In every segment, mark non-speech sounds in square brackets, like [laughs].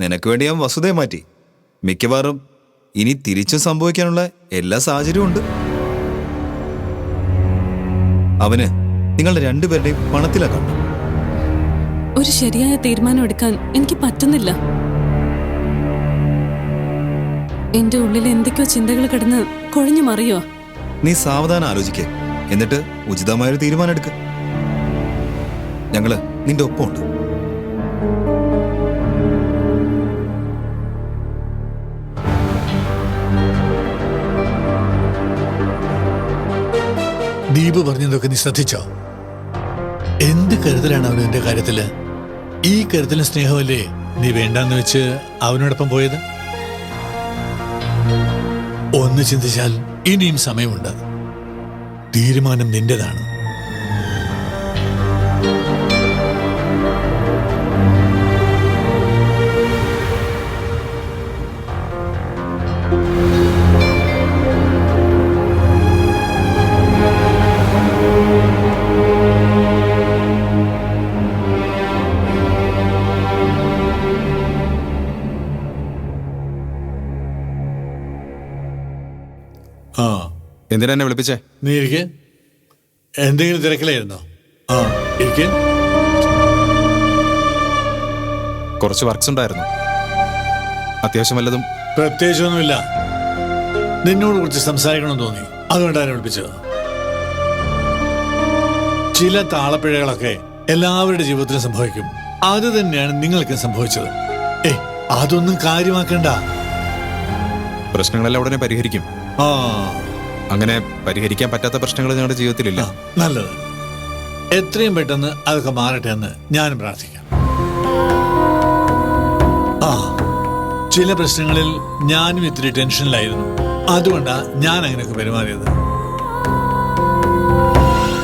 നിനക്ക് വേണ്ടി ഞാൻ വസുതയെ മാറ്റി. മിക്കവാറും ഇനി തിരിച്ചും സംഭവിക്കാനുള്ള എല്ലാ സാഹചര്യവും ഉണ്ട്. അവന് നിങ്ങളുടെ രണ്ടുപേരുടെയും പണത്തിലാ കണ്ടു ഒരു ശരിയായ തീരുമാനം എടുക്കാൻ എനിക്ക് പറ്റുന്നില്ല. എന്റെ ഉള്ളിൽ എന്തൊക്കെയോ ചിന്തകൾ കിടന്ന് കൊഴിഞ്ഞു മറിയോ നീ സാവധാനം ആലോചിക്കേ. എന്നിട്ട് ഉചിതമായൊരു തീരുമാനം എടുക്ക. ഞങ്ങൾ നിന്റെ ഒപ്പമുണ്ട്. ദീപ് പറഞ്ഞതൊക്കെ നീ ശ്രദ്ധിച്ചോ? എന്ത് കരുതലാണ് അവൻ എന്റെ കാര്യത്തിൽ? ഈ കരുതലും സ്നേഹമല്ലേ നീ വേണ്ടാന്ന് വെച്ച് അവനോടൊപ്പം പോയത്? ഒന്ന് ചിന്തിച്ചാൽ ഇനിയും സമയമുണ്ട്. തീരുമാനം നിന്റേതാണ്. എന്തിനാ എന്നെ വിളിപ്പിച്ചേ? നീ ഇരിക്കെ. എന്തെങ്കിലും തിരക്കിലായിരുന്നോ? ആ ഇരിക്കെ. കുറച്ച് വർക്ക്സ് ഉണ്ടായിരുന്നു. അത്യാവശ്യം വല്ലതും പ്രത്യേകിച്ചൊന്നുമില്ല. നിന്നോട് കുറിച്ച് സംസാരിക്കണമെന്ന് തോന്നി. അതുകൊണ്ടാണ് വിളിപ്പിച്ചത്. ചില താളപ്പിഴകളൊക്കെ എല്ലാവരുടെ ജീവിതത്തിലും സംഭവിക്കും. അത് തന്നെയാണ് നിങ്ങൾക്ക് സംഭവിച്ചത്. ഏ അതൊന്നും കാര്യമാക്കണ്ട. പ്രശ്നങ്ങളെല്ലാം ഉടനെ പരിഹരിക്കും. ആ. അങ്ങനെ പരിഹരിക്കാൻ പറ്റാത്ത പ്രശ്നങ്ങൾ നിങ്ങളുടെ ജീവിതത്തിലില്ല? നല്ലത്. എത്രയും പെട്ടെന്ന് അതൊക്കെ മാറട്ടെ എന്ന് ഞാനും പ്രാർത്ഥിക്കാം. ആ ചില പ്രശ്നങ്ങളിൽ ഞാനും ഇത്തിരി ടെൻഷനിലായിരുന്നു. അതുകൊണ്ടാണ് ഞാൻ അങ്ങനെയൊക്കെ പെരുമാറിയത്.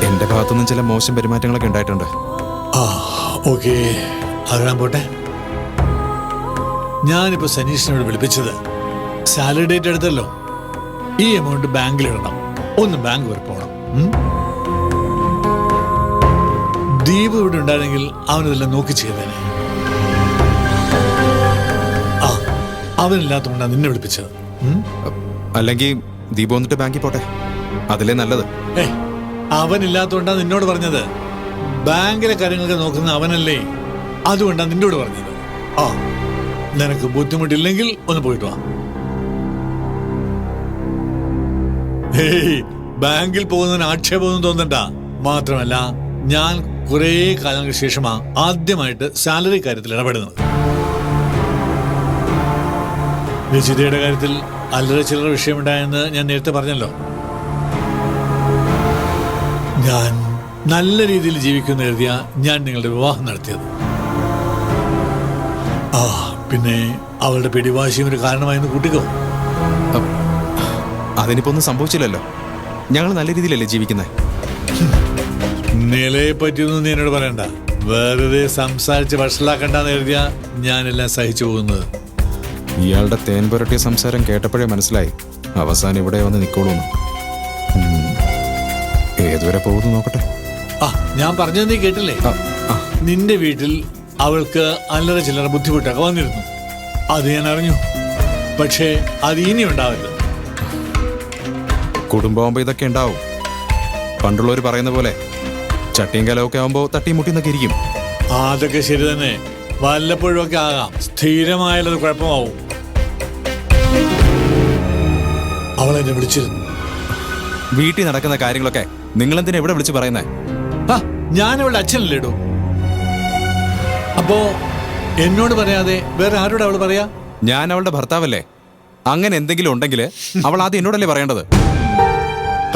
എന്റെ ഭാഗത്തുനിന്നും ചില മോശം പെരുമാറ്റങ്ങളൊക്കെ ഉണ്ടായിട്ടുണ്ട്. ആ ഓക്കെ. അതെല്ലാം പോട്ടെ. ഞാനിപ്പോ സനീഷിനോട് വിളിപ്പിച്ചത്. Salary date എടുത്തല്ലോ. ഈ എമൗണ്ട് ബാങ്കിൽ ഇടണം ഒന്ന് ബാങ്ക് വരെ പോകണം ദീപ് ഇവിടെ ഉണ്ടായിരുന്നെങ്കിൽ അവനിതെല്ലാം നോക്കി ചെയ്തേനെ. ആ അവനില്ലാത്തതുകൊണ്ടാണ് നിന്നെ വിളിപ്പിച്ചത്. അല്ലെങ്കിൽ ദീപ് വന്നിട്ട് ബാങ്കിൽ പോട്ടെ. അതിലേ നല്ലത്. അവനില്ലാത്തോണ്ടാ നിന്നോട് പറഞ്ഞത്. ബാങ്കിലെ കാര്യങ്ങളൊക്കെ നോക്കുന്ന അവനല്ലേ. അതുകൊണ്ടാ നിന്നോട് പറഞ്ഞത്. ആ നിനക്ക് ബുദ്ധിമുട്ടില്ലെങ്കിൽ ഒന്ന് പോയിട്ട് വാ. ബാങ്കിൽ പോകുന്നതിന് ആക്ഷേപമൊന്നും തോന്നണ്ട. മാത്രമല്ല ഞാൻ കുറേ കാലങ്ങൾക്ക് ശേഷമാ ആദ്യമായിട്ട് സാലറി കാര്യത്തിൽ ഇടപെടുന്നത്. രചിതയുടെ കാര്യത്തിൽ അല്ലറ ചില്ലറ വിഷയമുണ്ടായെന്ന് ഞാൻ നേരത്തെ പറഞ്ഞല്ലോ. ഞാൻ നല്ല രീതിയിൽ ജീവിക്കുന്ന എഴുതിയ ഞാൻ നിങ്ങളുടെ വിവാഹം നടത്തിയത്. ആ പിന്നെ അവളുടെ പിടിവാശിയും ഒരു കാരണമായെന്ന് കൂട്ടിക്കോ. അതിനിപ്പോ ഒന്നും സംഭവിച്ചില്ലല്ലോ. ഞങ്ങൾ നല്ല രീതിയിലല്ലേ ജീവിക്കുന്നത് നിലയെ പറ്റിയൊന്നും നീ എന്നോട് പറയണ്ട. വെറുതെ സംസാരിച്ച് വഷളാക്കണ്ടെന്ന് എഴുതിയ ഞാനെല്ലാം സഹിച്ചു പോകുന്നത്. ഇയാളുടെ തേൻ പുരട്ടിയ സംസാരം കേട്ടപ്പോഴേ മനസ്സിലായി. അവസാനം ഇവിടെ വന്ന് നിക്കോളൂന്ന്. ഏതുവരെ പോകുന്നു നോക്കട്ടെ. ആ ഞാൻ പറഞ്ഞത് നീ കേട്ടില്ലേ? നിന്റെ വീട്ടിൽ അവൾക്ക് അല്ലറ ചില്ലറ ബുദ്ധിമുട്ടൊക്കെ വന്നിരുന്നു. അത് ഞാൻ അറിഞ്ഞു. പക്ഷേ അത് ഇനി ഉണ്ടാവരുത് കുടുംബമാകുമ്പോ ഇതൊക്കെ ഉണ്ടാവും. പണ്ടുള്ളവർ പറയുന്ന പോലെ ചട്ടിയും കലമൊക്കെ ആവുമ്പോ തട്ടിയും മുട്ടിന്നൊക്കെ ഇരിക്കും. അതൊക്കെ ശരി തന്നെ. വല്ലപ്പോഴും ഒക്കെ ആകാം. സ്ഥിരമായാലത് കുഴപ്പമാവും. അവൾ എന്നെ വിളിച്ചിരുന്നു. വീട്ടിൽ നടക്കുന്ന കാര്യങ്ങളൊക്കെ നിങ്ങൾ എന്തിനാ എവിടെ വിളിച്ച് പറയുന്നേ? ഞാൻ അവളുടെ അച്ഛനല്ലേ ഇടൂ. അപ്പോ എന്നോട് പറയാതെ വേറെ ആരോട് അവൾ പറയാ? ഞാൻ അവളുടെ ഭർത്താവല്ലേ. അങ്ങനെ എന്തെങ്കിലും ഉണ്ടെങ്കിൽ അവൾ ആദ്യം എന്നോടല്ലേ പറയേണ്ടത്?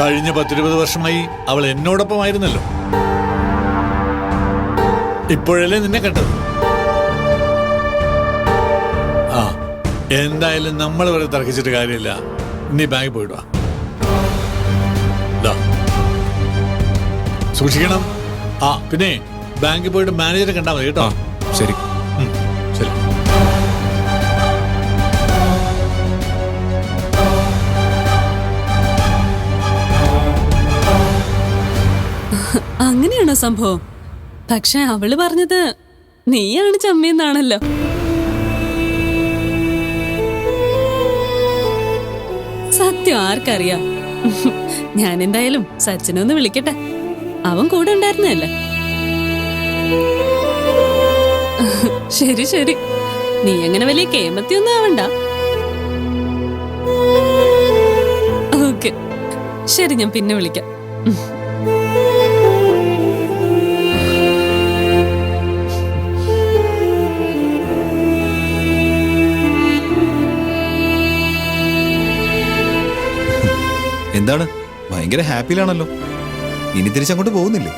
കഴിഞ്ഞ പത്തിരുപത് വർഷമായി അവൾ എന്നോടൊപ്പം ആയിരുന്നല്ലോ ഇപ്പോഴല്ലേ നിന്നെ കണ്ടത്? ആ എന്തായാലും നമ്മൾ വരെ തർക്കിച്ചിട്ട് കാര്യമില്ല. നീ ബാങ്കിൽ പോയിട്ട് വാ. സൂക്ഷിക്കണം. ആ പിന്നെ ബാങ്കിൽ പോയിട്ട് മാനേജറെ കണ്ടാൽ മതി കേട്ടോ. ശരി. തന്നെയാണ് സംഭവം? പക്ഷെ അവൾ പറഞ്ഞത് നീയാണ് ചമ്മിയെന്നാണല്ലോ. സത്യം ആർക്കറിയാം. ഞാൻ എന്തായാലും സച്ചിനൊന്ന് വിളിക്കട്ടെ. അവൻ കൂടെ ഉണ്ടായിരുന്നല്ലേ ശരി ശരി. നീ അങ്ങനെ വലിയ കേമത്തി ഒന്നും ആവണ്ട. ഓക്കെ. ശരി ഞാൻ പിന്നെ വിളിക്കാം. എന്താണ്? ഭയങ്കര ഹാപ്പിയിലാണല്ലോ. ഇനി തിരിച്ചങ്ങോട്ട് പോകുന്നില്ലേ?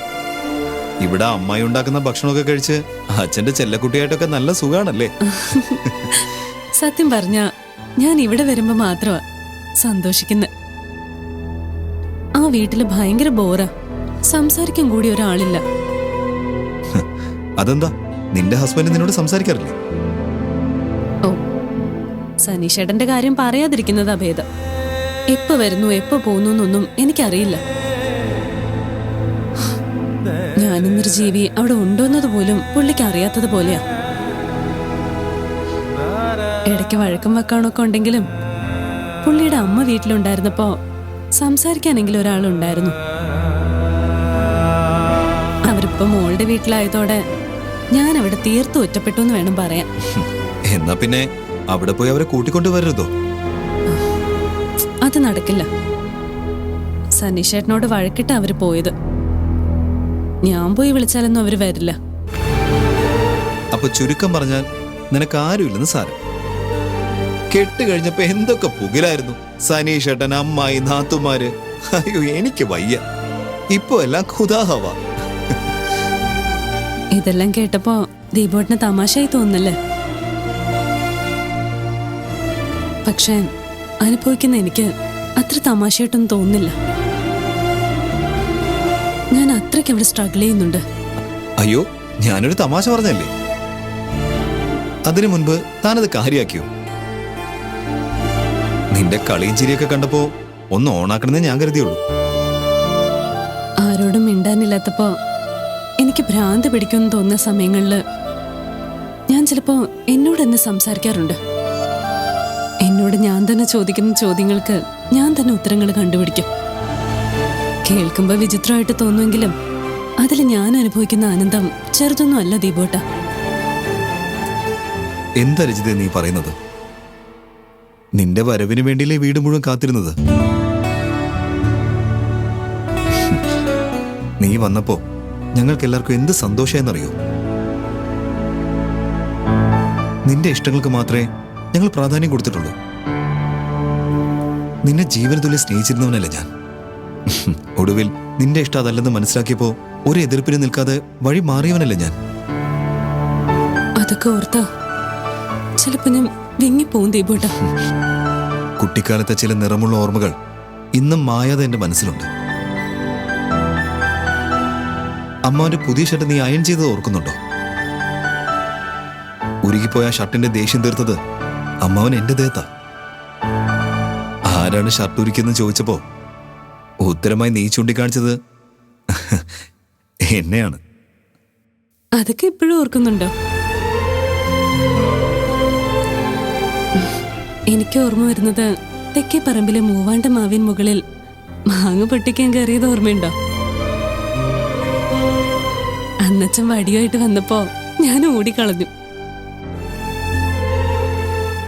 ഇവിടെ അമ്മായി ഉണ്ടാക്കുന്ന ഭക്ഷണമൊക്കെ കഴിച്ച് അച്ഛന്റെ ചെല്ലക്കുട്ടിയായിട്ടൊക്കെ നല്ല സുഖാണല്ലേ? സത്യം പറഞ്ഞ ഞാൻ ഇവിടെ വരുമ്പോ മാത്രമാ സന്തോഷിക്കുന്ന. ആ വീട്ടിൽ ഭയങ്കര ബോറാ. സംസാരിക്കാൻ കൂടി ഒരാളില്ല. അതെന്താ? നിന്റെ ഹസ്ബൻഡ് നിന്നോട് സംസാരിക്കാറില്ലേ? ഓ സനീഷേട്ടന്റെ കാര്യം പറയാതിരിക്കുന്നതാ ഭേദം. എപ്പോ വരുന്നു എപ്പോ പോകുന്നു എന്നൊന്നും എനിക്കറിയില്ല. ഞാനെന്നൊരു ജീവി അവിടെ ഉണ്ടോന്നത് പോലും പുള്ളിക്ക് അറിയാത്തത് പോലെയാ. ഇടയ്ക്ക് വഴക്കം വെക്കാണൊക്കെ ഉണ്ടെങ്കിലും പുള്ളിയുടെ അമ്മ വീട്ടിലുണ്ടായിരുന്നപ്പോ സംസാരിക്കാനെങ്കിലും ഒരാളുണ്ടായിരുന്നു. അവരിപ്പോ മോളുടെ വീട്ടിലായതോടെ ഞാൻ അവിടെ തീർത്ത് ഒറ്റപ്പെട്ടു എന്ന് വേണം പറയാൻ. എന്നാ പിന്നെ അവിടെ പോയി അവരെ കൂട്ടിക്കൊണ്ടു വരരുതോ അത് നടക്കില്ല. സനീഷേട്ടനോട് വഴക്കിട്ട് അവർ പോയത്. ഞാൻ പോയി വിളിച്ചാലൊന്നും അവർ വരില്ല. അപ്പൊ ചുരുക്കം പറഞ്ഞാൽ നിനക്ക് ആരുമില്ലെന്ന് സാരം. കെട്ട് കഴിഞ്ഞപ്പോ എന്തൊക്കെ പുകിലായിരുന്നു സനീഷേട്ടൻ അമ്മായി നാത്തുമാര്. അയ്യോ എനിക്ക് വയ്യ. ഇപ്പൊ എല്ലാം ഖുദാഹവ. ഇതെല്ലാം കേട്ടപ്പോ ദീപോട്ടിന് തമാശയായി തോന്നുന്നല്ലേ? പക്ഷേ അനുഭവിക്കുന്ന എനിക്ക് അത്ര തമാശയായിട്ടൊന്നും തോന്നുന്നില്ല. ഞാൻ അത്രയ്ക്ക് അവിടെ സ്ട്രഗിൾ ചെയ്യുന്നുണ്ട്. അയ്യോ ഞാനൊരു തമാശ പറഞ്ഞല്ലേ? അതിനു മുൻപ് താനത് കാര്യാക്കിയോ? നിന്റെ കളിയും ചിരിയൊക്കെ കണ്ടപ്പോ ഒന്ന് ഓണാക്കണമെന്നേ ഞാൻ കരുതിയുള്ളൂ. ആരോടും മിണ്ടാനില്ലാത്തപ്പോ എനിക്ക് ഭ്രാന്ത് പിടിക്കുമെന്ന് തോന്നുന്ന സമയങ്ങളിൽ ഞാൻ ചിലപ്പോ എന്നോട് തന്നെ സംസാരിക്കാറുണ്ട്. എന്നോട് ഞാൻ തന്നെ ചോദിക്കുന്ന ചോദ്യങ്ങൾക്ക് ഞാൻ തന്നെ ഉത്തരങ്ങൾ കണ്ടുപിടിക്കും. കേൾക്കുമ്പോൾ വിചിത്രമായിട്ട് തോന്നുമെങ്കിലും അതിൽ ഞാൻ അനുഭവിക്കുന്ന ആനന്ദം ചെറുതൊന്നും അല്ല ദീപോട്ട. എന്താ രചിത നീ പറയുന്നത്? നിന്റെ വരവിന് വേണ്ടിയില്ലേ വീട് മുഴുവൻ കാത്തിരുന്നത്? നീ വന്നപ്പോ ഞങ്ങൾക്ക് എല്ലാവർക്കും എന്ത് സന്തോഷമെന്നറിയോ നിന്റെ ഇഷ്ടങ്ങൾക്ക് മാത്രമേ ഞങ്ങൾ പ്രാധാന്യം കൊടുത്തിട്ടുള്ളൂ. നിന്നെ ജീവന തുല്യം സ്നേഹിച്ചിരുന്നവനല്ല ഞാൻ? [laughs] ഒടുവിൽ നിന്റെ ഇഷ്ടം അതല്ലെന്ന് മനസ്സിലാക്കിയപ്പോ ഒരു എതിർപ്പിന് നിൽക്കാതെ വഴി മാറിയവനല്ലേ ഞാൻ? അതൊക്കെ ഓർത്താ ചിലപ്പോ ഞാൻ വിങ്ങിപ്പോവും ദീപോട്ട [laughs] കുട്ടിക്കാലത്തെ ചില നിറമുള്ള ഓർമ്മകൾ ഇന്നും മായാതെ എന്റെ മനസ്സിലുണ്ട്. അമ്മാവന്റെ പുതിയ ഷർട്ട് നീ അയൺ ചെയ്തത് ഓർക്കുന്നുണ്ടോ? ഉരുകിപ്പോയ ഷർട്ടിന്റെ ദേഷ്യം തീർത്തത് അമ്മാവൻ എന്റെ ദേഹത്താ. ആരാണ് ഷർട്ട് ഉരുക്കിയെന്ന് ചോദിച്ചപ്പോ ഉത്തരമായി നീ ചൂണ്ടിക്കാണിച്ചത് എന്നെയാണ്. അതൊക്കെ ഇപ്പോഴും ഓർക്കുന്നുണ്ടോ? എനിക്ക് ഓർമ്മ വരുന്നത് തെക്കേ പറമ്പിലെ മൂവാണ്ട മാവിൻ മുകളിൽ മാങ്ങ പൊട്ടിക്കാൻ കയറിയത് ഓർമ്മയുണ്ടോ? അന്നച്ചൻ വടിയായിട്ട് വന്നപ്പോ ഞാൻ ഓടിക്കളഞ്ഞു.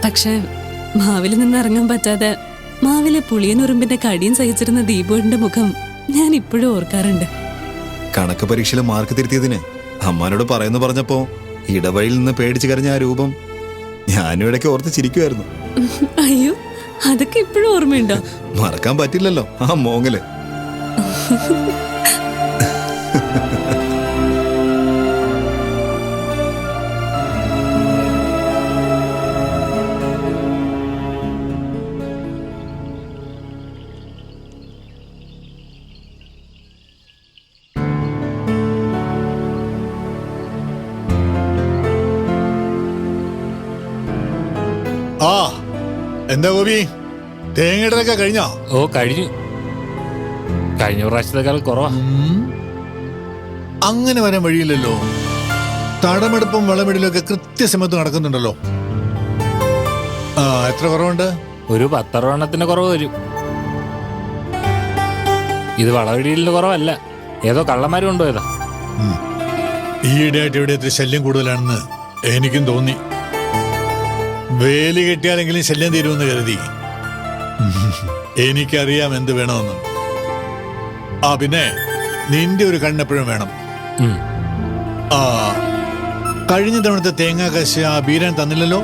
പക്ഷെ മാവിൽ നിന്ന് ഇറങ്ങാൻ പറ്റാതെ മാവിലെ പുളിയനുറുമ്പിന്റെ കടിയും സഹിച്ചിരുന്ന ദീപുവിന്റെ മുഖം ഞാൻ ഇപ്പോഴും ഓർക്കാറുണ്ട്. കണക്ക് പരീക്ഷയിലെ മാർക്ക് തിരുത്തിയതിന് അമ്മാനോട് പറയുന്നു പറഞ്ഞപ്പോ ഇടവഴിയിൽ നിന്ന് പേടിച്ചു കരഞ്ഞ ആ രൂപം ഞാനും ഇടയ്ക്ക് ഓർത്ത് ചിരിക്കുമായിരുന്നു അയ്യോ അതൊക്കെ ഇപ്പോഴും ഓർമ്മയുണ്ടോ? മറക്കാൻ പറ്റില്ലല്ലോ ആ മോങ്ങൽ. ആ എന്താ ഗോപി? തേങ്ങയിടലൊക്കെ കഴിഞ്ഞോ? ഓ കഴിഞ്ഞു. കഴിഞ്ഞ പ്രാവശ്യത്തെക്കാൾ കുറവാ. അങ്ങനെ വരാൻ വഴിയില്ലല്ലോ. തടമെടുപ്പും വിളമെടുലും ഒക്കെ കൃത്യസമയത്ത് നടക്കുന്നുണ്ടല്ലോ. ആ എത്ര കുറവുണ്ട്? ഒരു പത്തറവണ്ണത്തിന്റെ കുറവ് വരും. ഇത് വളവിടിയിലിന്റെ കുറവല്ല. ഏതോ കള്ളന്മാർ കൊണ്ടുപോയതാ. ഈയിടെയായിട്ട് ഇവിടെ ശല്യം കൂടുതലാണെന്ന് എനിക്കും തോന്നി. വേലി കെട്ടിയാലെങ്കിലും ശല്യം തീരുമെന്ന് കരുതി. എനിക്കറിയാം എന്ത് വേണമെന്ന്. ആ പിന്നെ നിന്റെ ഒരു കണ്ണെപ്പോഴും വേണം. ആ കഴിഞ്ഞ തവണത്തെ തേങ്ങാ കാശ് ആ ബീരാൻ തന്നില്ലല്ലോ?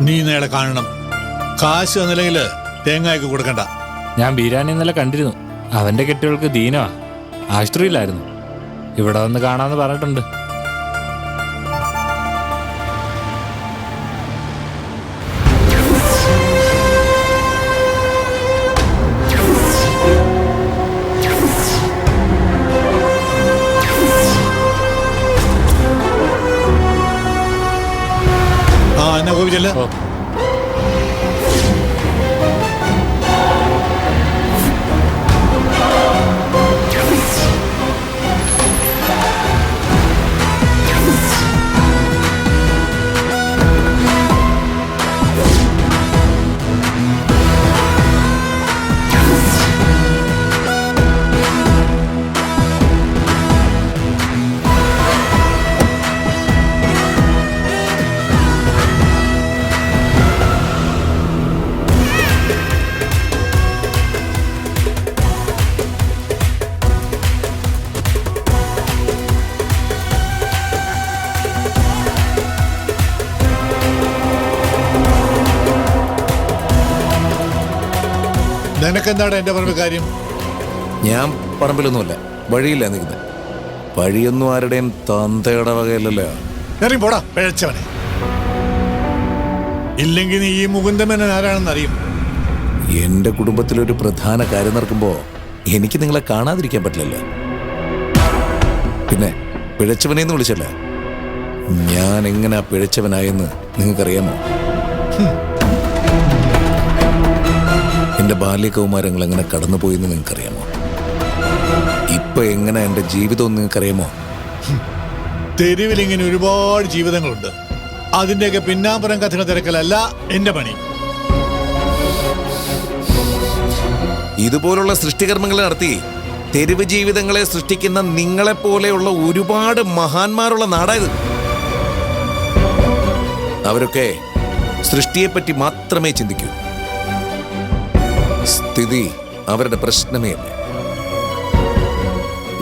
നീ നേടെ കാണണം. കാശ് തന്നില്ലെങ്കിൽ തേങ്ങയൊക്കെ കൊടുക്കണ്ട. ഞാൻ ബീരാനെ ഇന്നലെ കണ്ടിരുന്നു. അവന്റെ കെട്ടികൾക്ക് ദീനമാ ആശുപത്രിയിലായിരുന്നു. ഇവിടെ വന്ന് കാണാന്ന് പറഞ്ഞിട്ടുണ്ട്. നിനക്കെന്താണ് എന്റെ പറമ്പ് കാര്യം? ഞാൻ പറമ്പിലൊന്നുമല്ല വഴിയില്ല നിൽക്കുന്നത്. വഴിയൊന്നും ആരുടെയും തന്തയുടെ വകയല്ലല്ലോ. ഇറങ്ങി പോടാ പിഴച്ചവനെ. ഇല്ലെങ്കിൽ നീ ഈ മുകുന്ദമേനൻ ആരാണെന്ന് അറിയും. എന്റെ കുടുംബത്തിലൊരു പ്രധാന കാര്യം നടക്കുമ്പോ എനിക്ക് നിങ്ങളെ കാണാതിരിക്കാൻ പറ്റില്ലല്ലോ. പിന്നെ പിഴച്ചവനെന്ന് വിളിച്ചല്ലേ. ഞാൻ എങ്ങനെ പിഴച്ചവനായെന്ന് നിങ്ങൾക്കറിയാമോ? ഹും. എന്റെ ബാല്യകൗമാരങ്ങൾ എങ്ങനെ കടന്നുപോയെന്ന് നിങ്ങൾക്കറിയാമോ? ഇപ്പൊ എങ്ങനെ എന്റെ ജീവിതം നിങ്ങൾക്കറിയാമോ? തെരുവിൽ ഇങ്ങനെ ഒരുപാട് ജീവിതങ്ങളുണ്ട്. അതിന്റെയൊക്കെ പിന്നാമ്പുറം കഥകൾ തിരക്കലല്ല എന്റെ പണി. ഇതുപോലുള്ള സൃഷ്ടികർമ്മങ്ങൾ നടത്തി തെരുവ് ജീവിതങ്ങളെ സൃഷ്ടിക്കുന്ന നിങ്ങളെപ്പോലെയുള്ള ഒരുപാട് മഹാന്മാരുള്ള നാടായത്. അവരൊക്കെ സൃഷ്ടിയെപ്പറ്റി മാത്രമേ ചിന്തിക്കൂ. സ്ഥിതി അവരുടെ പ്രശ്നമേ അല്ല.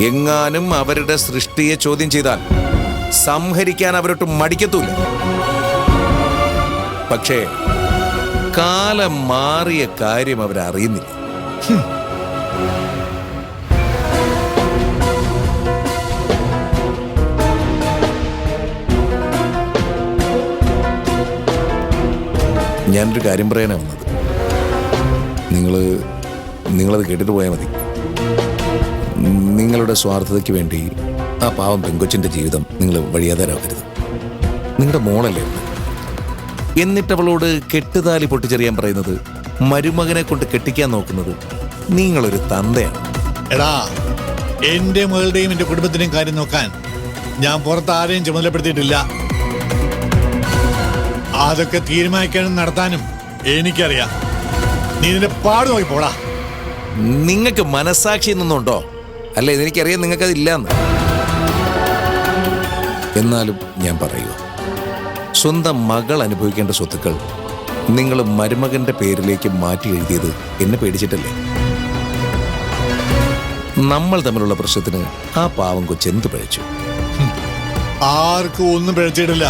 എങ്ങാനും അവരുടെ സൃഷ്ടിയെ ചോദ്യം ചെയ്താൽ സംഹരിക്കാൻ അവരൊട്ടും മടിക്കത്തൂല. പക്ഷേ കാലം മാറിയ കാര്യം അവരറിയുന്നില്ല. ഞാനൊരു കാര്യം പറയാനാണ് വന്നത് നിങ്ങൾ നിങ്ങളത് കേട്ടിട്ട് പോയാൽ മതി. നിങ്ങളുടെ സ്വാർത്ഥതയ്ക്ക് വേണ്ടി ആ പാവം പെങ്കൊച്ചിന്റെ ജീവിതം നിങ്ങൾ വഴിയാതാരാക്കരുത്. നിങ്ങളുടെ മോളല്ലേ? എന്നിട്ട് അവളോട് കെട്ടുതാലി പൊട്ടിച്ചെറിയാൻ പറയുന്നത് മരുമകനെ കൊണ്ട് കെട്ടിക്കാൻ നോക്കുന്നത് നിങ്ങളൊരു തന്തയാണ്. എടാ എന്റെ മകളുടെയും എന്റെ കുടുംബത്തിന്റെയും കാര്യം നോക്കാൻ ഞാൻ പുറത്ത് ആരെയും ചുമതലപ്പെടുത്തിയിട്ടില്ല. അതൊക്കെ തീരുമാനിക്കാനും നടത്താനും എനിക്കറിയാം. നീ നിന്റെ പാട് നോക്കി പോടാ. നിങ്ങൾക്ക് മനസാക്ഷി എന്നൊന്നുണ്ടോ? അല്ലേ എനിക്കറിയാം നിങ്ങൾക്കതില്ലാന്ന്. എന്നാലും ഞാൻ പറയൂ സ്വന്തം മകൾ അനുഭവിക്കേണ്ട സ്വത്തുക്കൾ നിങ്ങൾ മരുമകന്റെ പേരിലേക്ക് മാറ്റി എഴുതിയത് എന്നെ പേടിച്ചിട്ടല്ലേ? നമ്മൾ തമ്മിലുള്ള പ്രശ്നത്തിന് ആ പാവം കൊച്ചെന്ത് പഴച്ചു? ആർക്കും ഒന്നും പിഴച്ചിട്ടില്ല.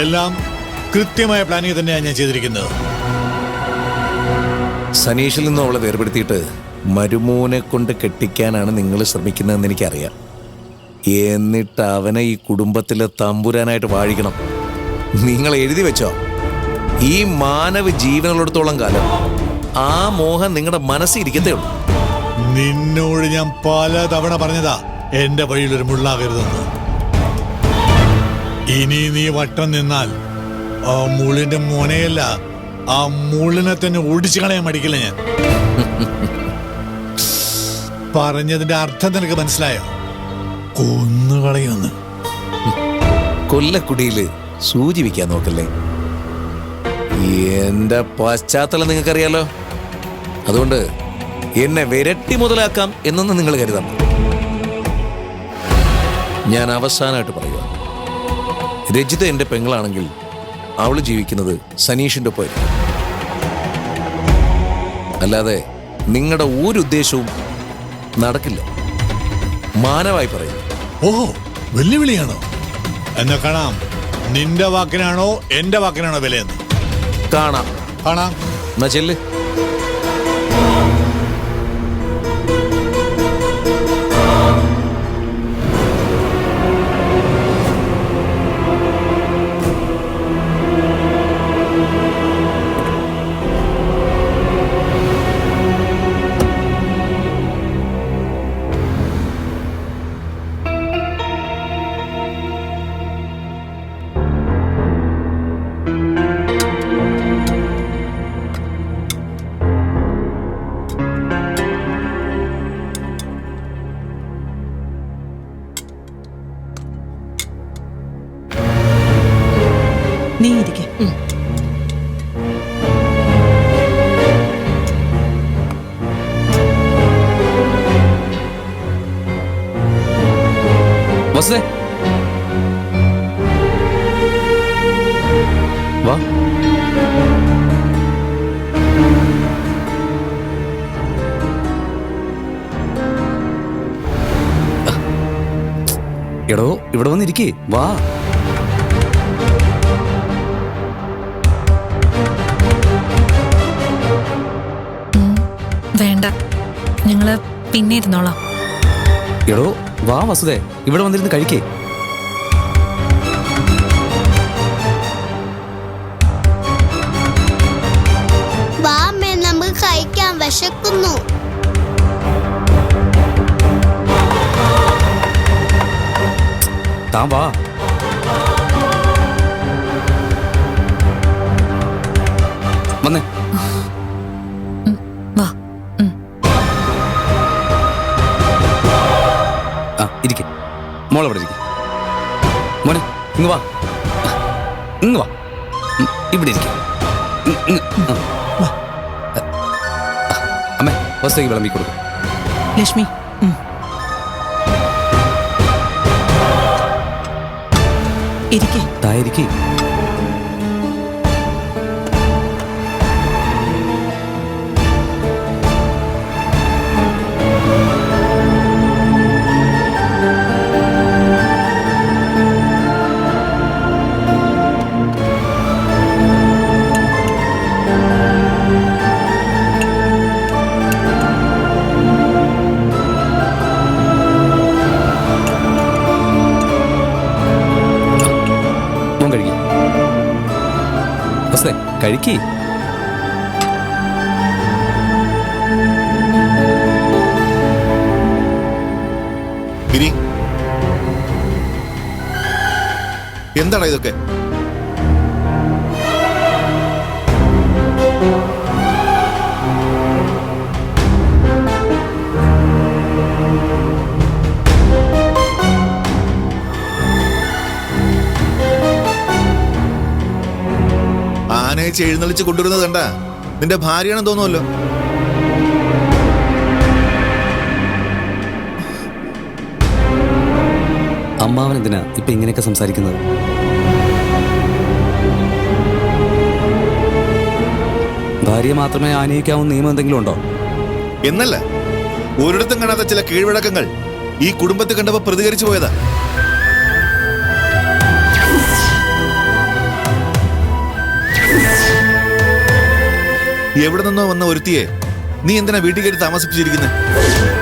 എല്ലാം കൃത്യമായ പ്ലാനിങ് തന്നെയാണ് ഞാൻ ചെയ്തിരിക്കുന്നത്. സനീഷിൽ നിന്നും അവളെ വേർപെടുത്തിയിട്ട് മരുമോനെ കൊണ്ട് കെട്ടിക്കാനാണ് നിങ്ങൾ ശ്രമിക്കുന്നതെന്ന് എനിക്കറിയാം. എന്നിട്ട് അവനെ ഈ കുടുംബത്തിലെ തമ്പുരാനായിട്ട് വാഴിക്കണം. നിങ്ങൾ എഴുതി വെച്ചോ? ഈ മാനവ ജീവനുള്ളിടത്തോളം കാലം ആ മോഹം നിങ്ങളുടെ മനസ്സിൽ ഇരിക്കത്തേ ഉള്ളൂ. നിന്നോട് ഞാൻ പല തവണ പറഞ്ഞതാ എന്റെ വഴിയിലൊരു മുള്ളാകരുതെന്ന്. ഇനി നീ വട്ടം നിന്നാൽ ആ മുള്ളിന്റെ മോനെയല്ല ആ മുള്ളിനെ തന്നെ ഓടിച്ചു കളയാൻ മടിക്കില്ല ഞാൻ. പറഞ്ഞതിന്റെ അർത്ഥം നിനക്ക് മനസ്സിലായോ? കൊന്നുകളയുമെന്ന് കൊല്ലക്കുടിയിൽ സൂചി വയ്ക്കാൻ നോക്കല്ലേ? എന്റെ പശ്ചാത്തലം നിങ്ങൾക്കറിയാലോ. അതുകൊണ്ട് എന്നെ വിരട്ടി മുതലാക്കാം എന്നൊന്ന് നിങ്ങൾ കരുതണം ഞാൻ അവസാനമായിട്ട് പറയുക. രജിത എന്റെ പെങ്ങളാണെങ്കിൽ അവൾ ജീവിക്കുന്നത് സനീഷിന്റെ ഒപ്പമായിരിക്കും. അല്ലാതെ നിങ്ങളുടെ ഒരു ഉദ്ദേശവും നടക്കില്ല. മാനവായി പറയും ഓഹോ വെല്ലുവിളിയാണോ? എന്നാ കാണാം. നിന്റെ വാക്കിനാണോ എന്റെ വാക്കിനാണോ വിലയെന്ന്? കാണാം. കാണാം. എന്നാ ചെല്ല്. വസുദേ വാ. എടോ ഇവിടെ വന്നിരിക്കേ. വാ. വേണ്ട. ഞങ്ങൾ പിന്നെ ഇരുന്നോളാം എടോ വാ വസുദേ ഇവിടെ വന്നിരുന്ന് കഴിക്കേ. നമുക്ക് കഴിക്കാൻ വിശക്കുന്നു. താൻ വാ. മോളവിടെ ഇരിക്കെ. മോനെ ഇങ്ങ് വാ. ഇങ്ങ് വാ. ഇവിടെ ആ. അമ്മേ വസ്തുക്ക് വിളമ്പി കൊടുക്കും. ലക്ഷ്മി ഇരിക്കേ. താ തായിരിക്കേ കഴിക്കേ. എന്താണ് ഇതൊക്കെ? ആനയിച്ച് എഴുന്നള്ളിച്ച് കൊണ്ടുവരുന്നത് കണ്ട? നിന്റെ ഭാര്യയാണെന്ന് തോന്നുമല്ലോ. അമ്മാവൻ എന്തിനാ ഇപ്പൊ ഇങ്ങനെയൊക്കെ സംസാരിക്കുന്നത്? ഭാര്യ മാത്രമേ ആനയിക്കാവുന്ന നിയമം എന്തെങ്കിലും ഉണ്ടോ? എന്നല്ല ഒരിടത്തും കാണാത്ത ചില കീഴ്വഴക്കങ്ങൾ ഈ കുടുംബത്തെ കണ്ടപ്പോ പ്രതികരിച്ചു പോയതാ. എവിടെ നിന്നോ വന്ന ഒരുത്തിയെ. നീ എന്തിനാ വീട്ടിൽ കയറി താമസിപ്പിച്ചിരിക്കുന്നത്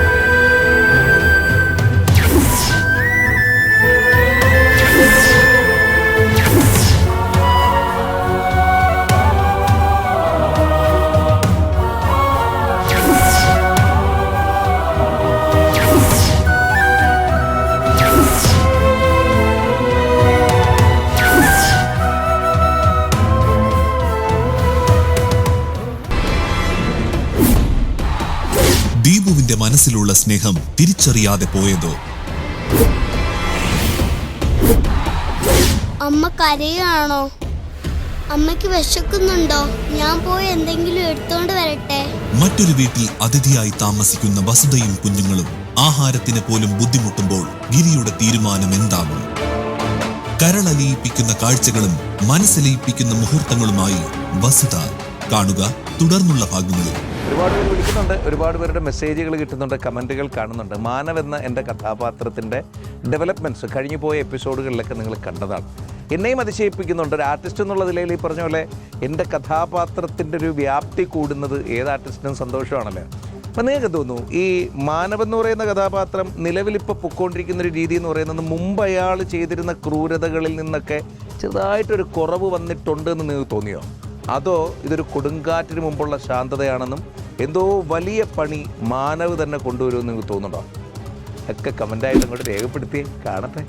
മനസ്സിലുള്ള സ്നേഹം തിരിച്ചറിയാതെ പോയതോ? അമ്മ കരയാണോ? അമ്മയ്ക്ക് വിശക്കുന്നുണ്ടോ? ഞാൻ പോയി എന്തെങ്കിലും എടുത്തോണ്ട് വരട്ടെ. മറ്റൊരു വീട്ടിൽ അതിഥിയായി താമസിക്കുന്ന വസുതയും കുഞ്ഞുങ്ങളും ആഹാരത്തിന് പോലും ബുദ്ധിമുട്ടുമ്പോൾ ഗിരിയുടെ തീരുമാനം എന്താകും? കരളലിയിപ്പിക്കുന്ന കാഴ്ചകളും മനസ്സിലയിപ്പിക്കുന്ന മുഹൂർത്തങ്ങളുമായി വസുത കാണുക തുടർന്നുള്ള ഭാഗങ്ങളിൽ. ഒരുപാട് പേര് വിളിക്കുന്നുണ്ട്. ഒരുപാട് പേരുടെ മെസ്സേജുകൾ കിട്ടുന്നുണ്ട് കമന്റുകൾ കാണുന്നുണ്ട്. മാനവ് എന്ന എന്റെ കഥാപാത്രത്തിന്റെ ഡെവലപ്മെന്റ്സ് കഴിഞ്ഞു പോയ എപ്പിസോഡുകളിലൊക്കെ നിങ്ങൾ കണ്ടതാണ്. എന്നെയും അതിശയിപ്പിക്കുന്നുണ്ട്. ഒരു ആർട്ടിസ്റ്റ് എന്നുള്ള നിലയിൽ ഈ പറഞ്ഞ പോലെ എന്റെ കഥാപാത്രത്തിന്റെ ഒരു വ്യാപ്തി കൂടുന്നത് ഏത് ആർട്ടിസ്റ്റിനും സന്തോഷമാണല്ലേ? അപ്പം നിങ്ങൾക്ക് തോന്നുന്നു? ഈ മാനവ് എന്ന് പറയുന്ന കഥാപാത്രം നിലവിലിപ്പോൾ പൊക്കോണ്ടിരിക്കുന്ന ഒരു രീതി എന്ന് പറയുന്നത് മുമ്പ് അയാൾ ചെയ്തിരുന്ന ക്രൂരതകളിൽ നിന്നൊക്കെ ചെറുതായിട്ടൊരു കുറവ് വന്നിട്ടുണ്ട് എന്ന് നിങ്ങൾക്ക് തോന്നിയോ? അതോ ഇതൊരു കൊടുങ്കാറ്റിന് മുമ്പുള്ള ശാന്തതയാണെന്നും എന്തോ വലിയ പണി മാനവ് തന്നെ കൊണ്ടുവരുമെന്ന് നിങ്ങൾക്ക് തോന്നുന്നുണ്ടോ? ഒക്കെ കമന്റായിട്ട് അങ്ങോട്ട് രേഖപ്പെടുത്തി കാണട്ടെ.